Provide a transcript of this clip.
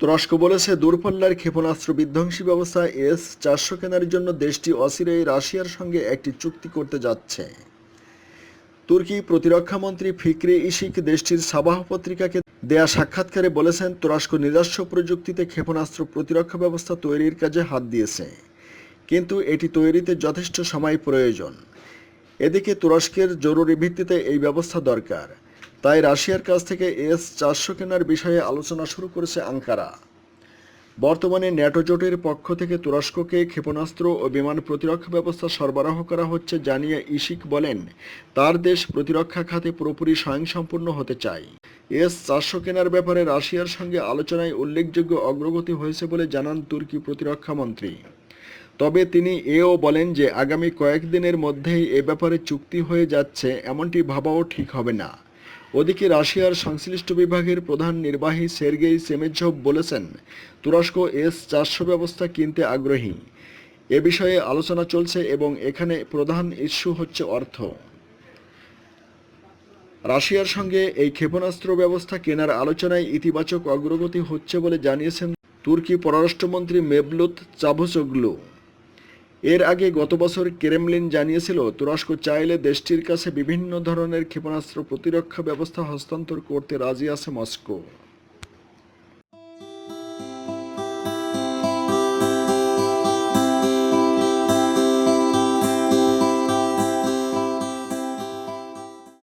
তুরস্ক বলেছে, দূরপাল্লার ক্ষেপণাস্ত্র বিধ্বংসী ব্যবস্থা এস চারশো কেনার জন্য দেশটি অচিরেই রাশিয়ার সঙ্গে একটি চুক্তি করতে যাচ্ছে। তুর্কি প্রতিরক্ষা মন্ত্রী ফিক্রে ইশিক দেশটির সাবাহ পত্রিকাকে দেয়া সাক্ষাৎকারে বলেছেন, তুরস্ক নিজস্ব প্রযুক্তিতে ক্ষেপণাস্ত্র প্রতিরক্ষা ব্যবস্থা তৈরির কাজে হাত দিয়েছে। কিন্তু এটি তৈরিতে যথেষ্ট সময় প্রয়োজন। এদিকে তুরস্কের জরুরি ভিত্তিতে এই ব্যবস্থা দরকার। তাই রাশিয়ার কাছ থেকে এস চারশো কেনার বিষয়ে আলোচনা শুরু করেছে আঙ্কারা। বর্তমানে ন্যাটো জোটের পক্ষ থেকে তুরস্ককে ক্ষেপণাস্ত্র ও বিমান প্রতিরক্ষা ব্যবস্থা সরবরাহ করা হচ্ছে জানিয়ে ইশিক বলেন, তার দেশ প্রতিরক্ষা খাতে পুরোপুরি স্বয়ংসম্পূর্ণ হতে চায়। এস চারশো কেনার ব্যাপারে রাশিয়ার সঙ্গে আলোচনায় উল্লেখযোগ্য অগ্রগতি হয়েছে বলে জানান তুর্কি প্রতিরক্ষা মন্ত্রী। তবে তিনি এও বলেন যে, আগামী কয়েকদিনের মধ্যেই এ ব্যাপারে চুক্তি হয়ে যাচ্ছে, এমনটি ভাবাও ঠিক হবে না। ওদিকে রাশিয়ার সংশ্লিষ্ট বিভাগের প্রধান নির্বাহী সের্গেই সেমেজভ বলেছেন, তুরস্ক এস চারশো ব্যবস্থা কিনতে আগ্রহী। এ বিষয়ে আলোচনা চলছে এবং এখানে প্রধান ইস্যু হচ্ছে অর্থ। রাশিয়ার সঙ্গে এই ক্ষেপণাস্ত্র ব্যবস্থা কেনার আলোচনায় ইতিবাচক অগ্রগতি হচ্ছে বলে জানিয়েছেন তুর্কি পররাষ্ট্রমন্ত্রী মেবলুত চাভুসোগলু এর আগে গত বছর ক্রেমলিন জানিয়েছিল, তুরস্ক চাইলে দেশটির কাছে বিভিন্ন ধরনের ক্ষেপণাস্ত্র প্রতিরক্ষা ব্যবস্থা হস্তান্তর করতে রাজি আছে মস্কো।